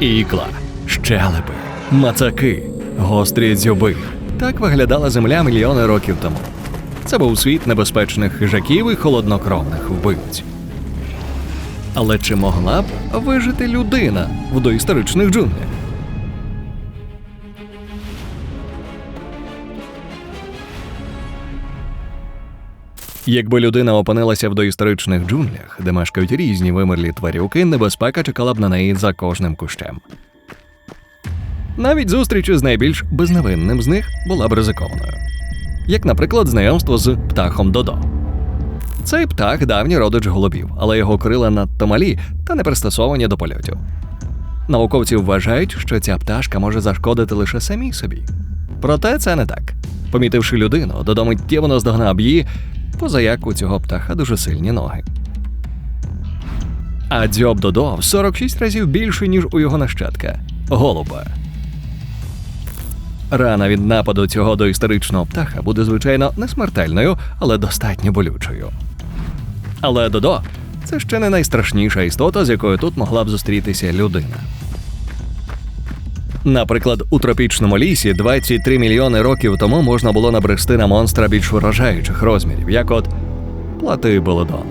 ікла, щелепи, мацаки, гострі дзьоби. Так виглядала земля мільйони років тому. Це був світ небезпечних хижаків і холоднокровних вбивць. Але чи могла б вижити людина в доісторичних джунглях? Якби людина опинилася в доісторичних джунглях, де мешкають різні вимерлі тварюки, небезпека чекала б на неї за кожним кущем. Навіть зустріч із найбільш безневинним з них була б ризикованою. Як, наприклад, знайомство з птахом Додо. Цей птах давній родич голубів, але його крила надто малі та не пристосовані до польотів. Науковці вважають, що ця пташка може зашкодити лише самій собі. Проте це не так. Помітивши людину, Додо миттєво наздогнав її, поза як у цього птаха дуже сильні ноги. А дзьоб Додо в 46 разів більше, ніж у його нащадка голуба. Рана від нападу цього доісторичного птаха буде, звичайно, не смертельною, але достатньо болючою. Але Додо це ще не найстрашніша істота, з якою тут могла б зустрітися людина. Наприклад, у тропічному лісі 23 мільйони років тому можна було набрести на монстра більш вражаючих розмірів, як от плати Болодон.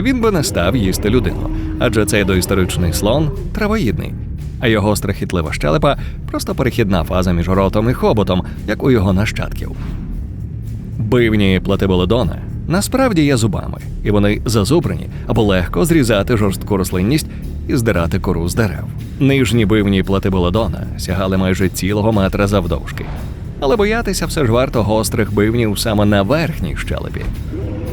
Він би не став їсти людину, адже цей доісторичний слон травоїдний, а його страхітлива щелепа просто перехідна фаза між ротом і хоботом, як у його нащадків. Бивні платиболодона насправді є зубами, і вони зазубрені або легко зрізати жорстку рослинність і здирати кору з дерев. Нижні бивні платиболодона сягали майже цілого метра завдовжки. Але боятися все ж варто гострих бивнів саме на верхній щелепі.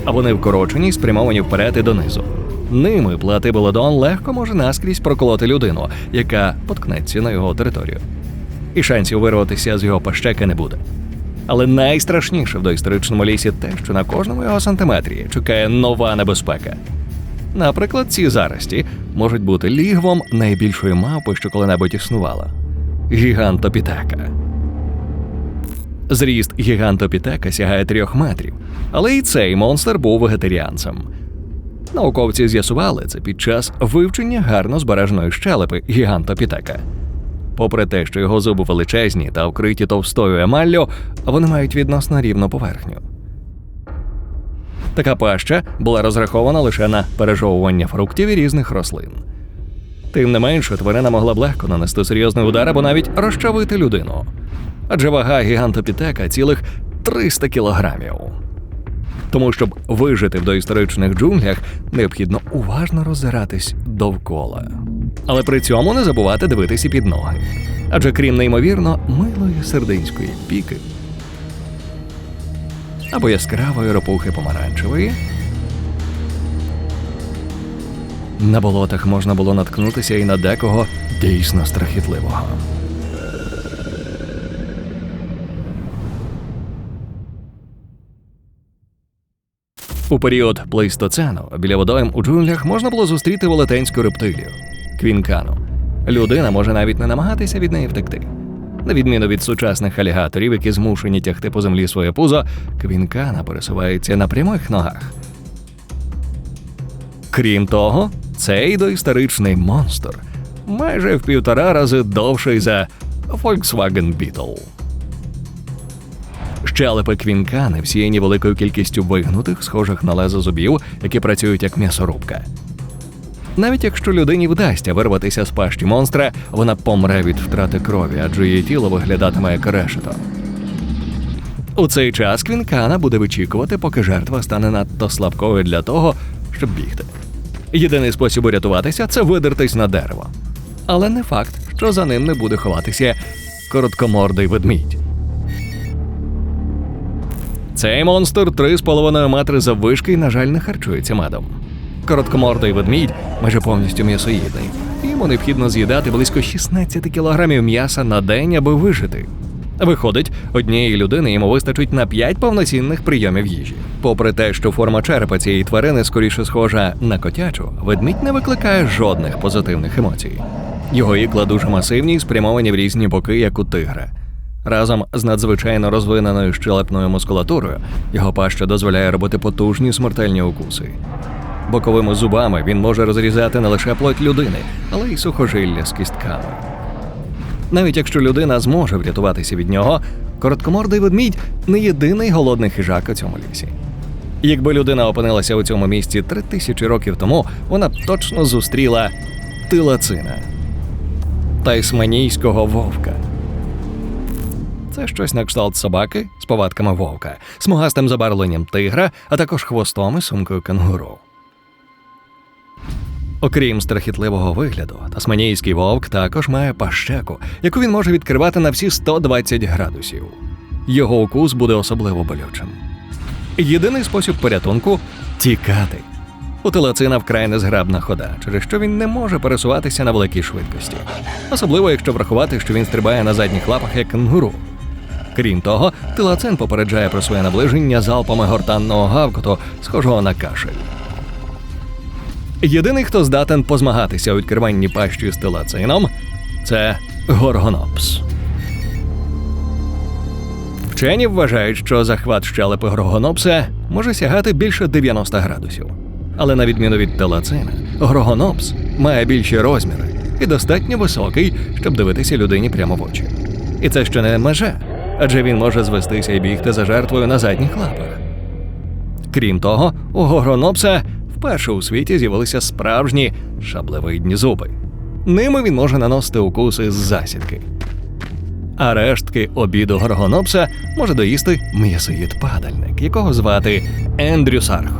А вони вкорочені, спрямовані вперед і донизу. Ними платиболодон легко може наскрізь проколоти людину, яка поткнеться на його територію. І шансів вирватися з його пащеки не буде. Але найстрашніше в доісторичному лісі те, що на кожному його сантиметрі чекає нова небезпека. Наприклад, ці зарості можуть бути лігвом найбільшої мавпи, що коли-небудь існувала гігантопітека. Зріст гігантопітека сягає трьох метрів, але і цей монстр був вегетаріанцем. Науковці з'ясували це під час вивчення гарно збереженої щелепи гігантопітека. Попри те, що його зуби величезні та вкриті товстою емаллю, вони мають відносно рівну поверхню. Така паща була розрахована лише на пережовування фруктів і різних рослин. Тим не менше, тварина могла б легко нанести серйозний удар або навіть розчавити людину. Адже вага гігантопітека цілих 300 кілограмів. Тому, щоб вижити в доісторичних джунглях, необхідно уважно роззиратись довкола. Але при цьому не забувати дивитися під ноги. Адже крім неймовірно милої сердинської піки або яскравої ропухи помаранчевої, на болотах можна було наткнутися і на декого дійсно страхітливого. У період плейстоцену біля водойм у джунглях можна було зустріти велетенську рептилію квінкану. Людина може навіть не намагатися від неї втекти. На відміну від сучасних алігаторів, які змушені тягти по землі своє пузо, квінкана пересувається на прямих ногах. Крім того, цей доісторичний монстр майже в півтора рази довший за Volkswagen Beetle. Щелепи квінкани всіяні великою кількістю вигнутих, схожих на лезо зубів, які працюють як м'ясорубка. Навіть якщо людині вдасться вирватися з пащі монстра, вона помре від втрати крові, адже її тіло виглядатиме як решето. У цей час квінкана буде вичікувати, поки жертва стане надто слабкою для того, щоб бігти. Єдиний спосіб урятуватися це видертись на дерево. Але не факт, що за ним не буде ховатися короткомордий ведмідь. Цей монстр 3,5 метри заввишки і, на жаль, не харчується медом. Короткомордий ведмідь майже повністю м'ясоїдний. Йому необхідно з'їдати близько 16 кілограмів м'яса на день, аби вижити. Виходить, однієї людини йому вистачить на 5 повноцінних прийомів їжі. Попри те, що форма черепа цієї тварини скоріше схожа на котячу, ведмідь не викликає жодних позитивних емоцій. Його ікла дуже масивні і спрямовані в різні боки, як у тигра. Разом з надзвичайно розвиненою щелепною мускулатурою його паща дозволяє робити потужні смертельні укуси. Боковими зубами він може розрізати не лише плоть людини, але й сухожилля з кістками. Навіть якщо людина зможе врятуватися від нього, короткомордий ведмідь не єдиний голодний хижак у цьому лісі. Якби людина опинилася у цьому місці три тисячі років тому, вона б точно зустріла тилацина тайсманійського вовка. Це щось на кшталт собаки з повадками вовка, смугастим забарвленням тигра, а також хвостом і сумкою кенгуру. Окрім страхітливого вигляду, тасманійський вовк також має пащеку, яку він може відкривати на всі 120 градусів. Його укус буде особливо болючим. Єдиний спосіб порятунку тікати. У телецина вкрай незграбна хода, через що він не може пересуватися на великій швидкості, особливо якщо врахувати, що він стрибає на задніх лапах як кенгуру. Крім того, тилацин попереджає про своє наближення залпами гортанного гавкоту, схожого на кашель. Єдиний, хто здатен позмагатися у відкриванні пащі з тилацином, це горгонопс. Вчені вважають, що захват щелепи горгонопса може сягати більше 90 градусів. Але на відміну від телацина, горгонопс має більші розміри і достатньо високий, щоб дивитися людині прямо в очі. І це ще не межа, адже він може звестися і бігти за жертвою на задніх лапах. Крім того, у горгонопса вперше у світі з'явилися справжні шаблевидні зуби. Ними він може наносити укуси з засідки. А рештки обіду горгонопса може доїсти м'ясоїд падальник, якого звати Ендрю Сарх.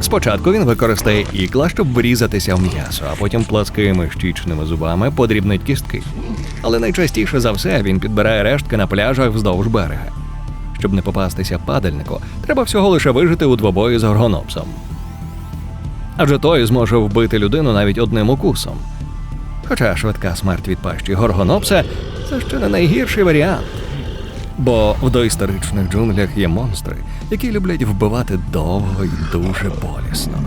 Спочатку він використає ікла, щоб врізатися в м'ясо, а потім пласкими щічними зубами подрібнить кістки. Але найчастіше за все він підбирає рештки на пляжах вздовж берега. Щоб не попастися падальнику, треба всього лише вижити у двобої з горгонопсом. Адже той зможе вбити людину навіть одним укусом. Хоча швидка смерть від пащі горгонопса це ще не найгірший варіант. Бо в доісторичних джунглях є монстри, які люблять вбивати довго і дуже болісно.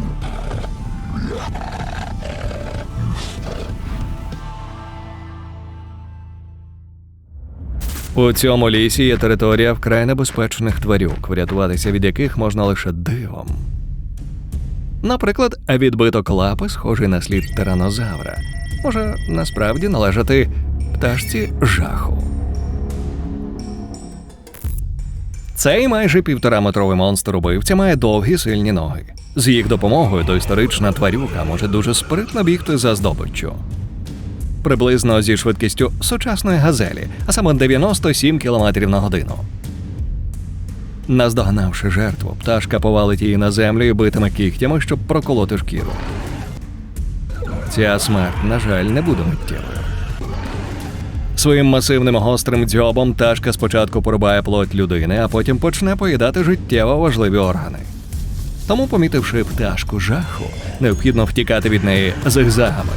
У цьому лісі є територія вкрай небезпечних тварюк, врятуватися від яких можна лише дивом. Наприклад, відбиток лапи, схожий на слід тиранозавра, може насправді належати пташці жаху. Цей майже півтораметровий монстр убивця має довгі сильні ноги. З їх допомогою доісторична тварюка може дуже спритно бігти за здобиччю. Приблизно зі швидкістю сучасної газелі, а саме 97 км на годину. Наздогнавши жертву, пташка повалить її на землю і битиме кігтями, щоб проколоти шкіру. Ця смерть, на жаль, не буде миттєвою. Своїм масивним гострим дзьобом пташка спочатку порубає плоть людини, а потім почне поїдати життєво важливі органи. Тому, помітивши пташку жаху, необхідно втікати від неї зигзагами.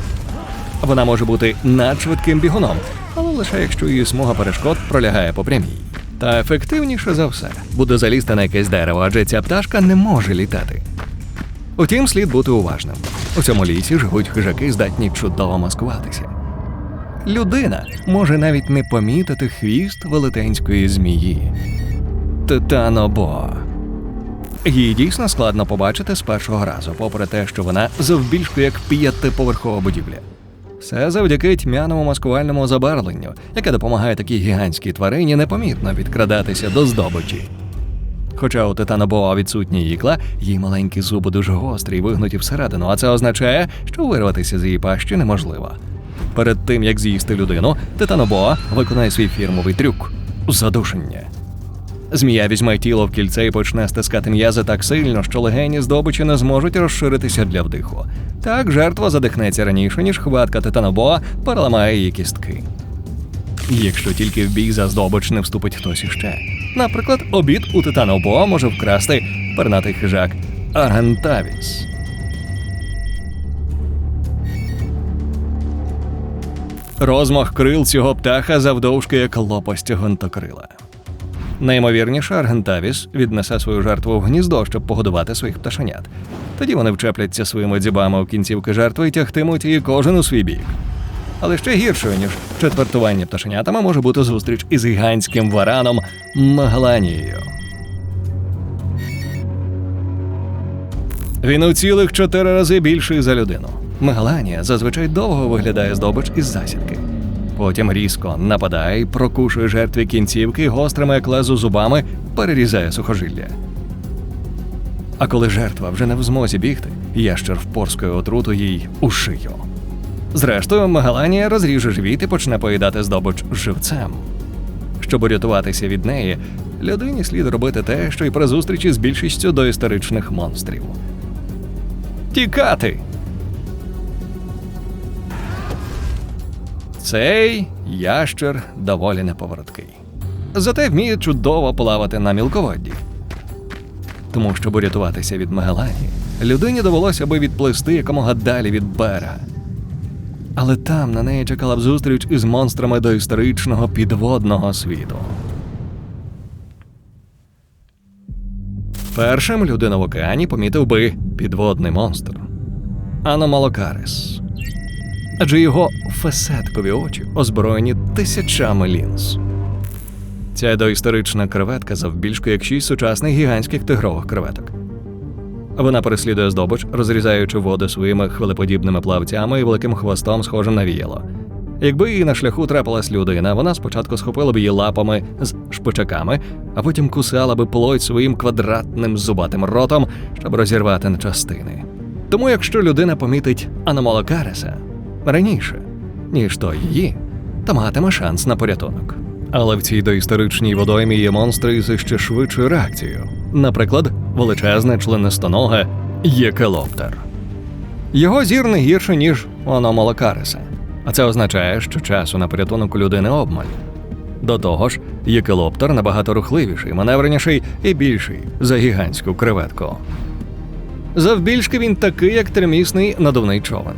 Вона може бути надшвидким бігуном, але лише якщо її смуга перешкод пролягає по прямій. Та ефективніше за все буде залізти на якесь дерево, адже ця пташка не може літати. Утім, слід бути уважним. У цьому лісі живуть хижаки, здатні чудово маскуватися. Людина може навіть не помітити хвіст велетенської змії. Титанобоа. Її дійсно складно побачити з першого разу, попри те, що вона завбільшку як п'ятиповерхова будівля. Все завдяки тьмяному маскувальному забарвленню, яке допомагає такій гігантській тварині непомітно підкрадатися до здобичі. Хоча у титанобоа відсутні ікла, її маленькі зуби дуже гострі і вигнуті всередину, а це означає, що вирватися з її пащі неможливо. Перед тим як з'їсти людину, титанобоа виконає свій фірмовий трюк задушення. Змія візьме тіло в кільце і почне стискати м'язи так сильно, що легені здобичі не зможуть розширитися для вдиху. Так жертва задихнеться раніше, ніж хватка титанобоа переламає її кістки. Якщо тільки в бій за здобич не вступить хтось іще. Наприклад, обід у титанобоа може вкрасти пернатий хижак Аргентавіс. Розмах крил цього птаха завдовжки як лопасті гонтокрила. Наймовірніше, Аргентавіс віднесе свою жертву в гніздо, щоб погодувати своїх пташенят. Тоді вони вчепляться своїми дзюбами у кінцівки жертви і тягтимуть її кожен у свій бік. Але ще гіршою, ніж четвертування пташенятами, може бути зустріч із гігантським вараном Магаланією. Він у цілих чотири рази більший за людину. Мегаланія зазвичай довго виглядає здобич із засідки. Потім різко нападає, прокушує жертві кінцівки гострими як лезо зубами перерізає сухожилля. А коли жертва вже не в змозі бігти, ящер впорскує отруту їй у шию. Зрештою, Мегаланія розріже живіт і почне поїдати здобич живцем. Щоб урятуватися від неї, людині слід робити те, що й при зустрічі з більшістю доісторичних монстрів. Тікати! Цей ящер доволі неповороткий. Зате вміє чудово плавати на мілководді. Тому, щоб урятуватися від Мегаланії, людині довелося би відплисти якомога далі від берега. Але там на неї чекала б зустріч із монстрами доісторичного підводного світу. Першим людина в океані помітив би підводний монстр Аномалокарис. Адже його фесеткові очі озброєні тисячами лінз. Ця доісторична креветка завбільшки як шість сучасних гігантських тигрових креветок. Вона переслідує здобич, розрізаючи воду своїми хвилеподібними плавцями і великим хвостом, схожим на віяло. Якби їй на шляху трапилась людина, вона спочатку схопила б її лапами з шпичаками, а потім кусала би плоть своїм квадратним зубатим ротом, щоб розірвати на частини. Тому, якщо людина помітить аномалокариса раніше, ніж то її, то матиме шанс на порятунок. Але в цій доісторичній водоймі є монстри з ще швидшою реакцією. Наприклад, величезне членистоноге єкелоптер. Його зір не гірше, ніж у аномалокариса. А це означає, що часу на порятунок людини обмаль. До того ж, єкелоптер набагато рухливіший, маневреніший і більший за гігантську креветку. Завбільшки він такий, як тримісний надувний човен.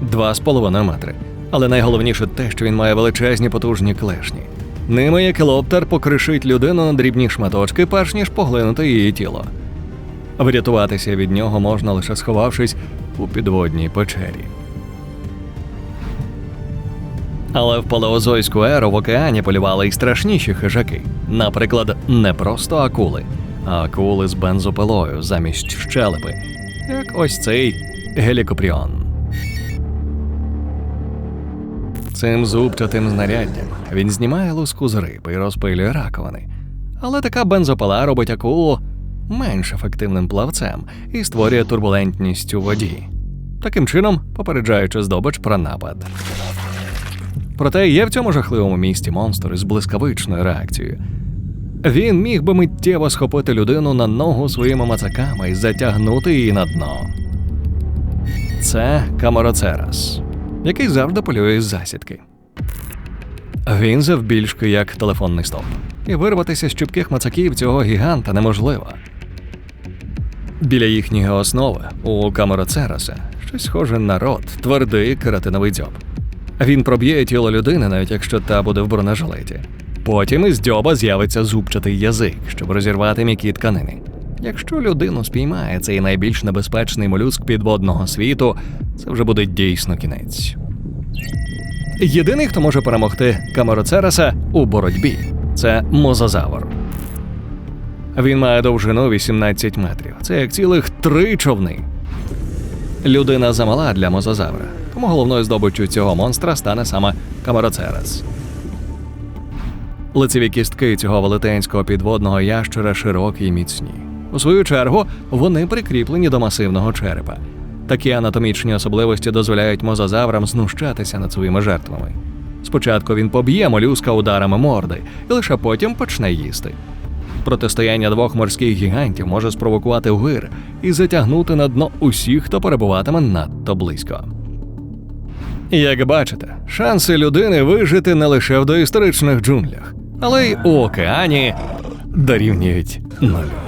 Два з половиною метри. Але найголовніше те, що він має величезні потужні клешні. Ними єкелоптер покришить людину на дрібні шматочки, перш ніж поглинути її тіло. Врятуватися від нього можна лише сховавшись у підводній печері. Але в палеозойську еру в океані полювали й страшніші хижаки. Наприклад, не просто акули, а акули з бензопилою замість щелепи, як ось цей гелікопріон. Цим зубчатим знаряддям він знімає луску з риби і розпилює раковини. Але така бензопила робить акулу менш ефективним плавцем і створює турбулентність у воді, таким чином попереджаючи здобич про напад. Проте є в цьому жахливому місті монстр із блискавичною реакцією. Він міг би миттєво схопити людину на ногу своїми мацаками і затягнути її на дно. Це Камароцерас, який завжди полює із засідки. Він завбільшки як телефонний стовп, і вирватися з чіпких мацаків цього гіганта неможливо. Біля їхньої основи у Камароцераса щось схоже на рот, твердий кератиновий дзьоб. Він проб'є тіло людини, навіть якщо та буде в бронежилеті. Потім із дзьоба з'явиться зубчатий язик, щоб розірвати м'які тканини. Якщо людину спіймає цей найбільш небезпечний молюск підводного світу, це вже буде дійсно кінець. Єдиний, хто може перемогти Камароцераса у боротьбі, це мозазавр. Він має довжину 18 метрів. Це як цілих три човни. Людина замала для мозазавра, тому головною здобиччю цього монстра стане саме Камароцерас. Лицеві кістки цього велетенського підводного ящера широкі й міцні. У свою чергу вони прикріплені до масивного черепа. Такі анатомічні особливості дозволяють мозазаврам знущатися над своїми жертвами. Спочатку він поб'є молюска ударами морди і лише потім почне їсти. Протистояння двох морських гігантів може спровокувати вир і затягнути на дно усіх, хто перебуватиме надто близько. Як бачите, шанси людини вижити не лише в доісторичних джунглях, але й у океані дорівнюють нулю.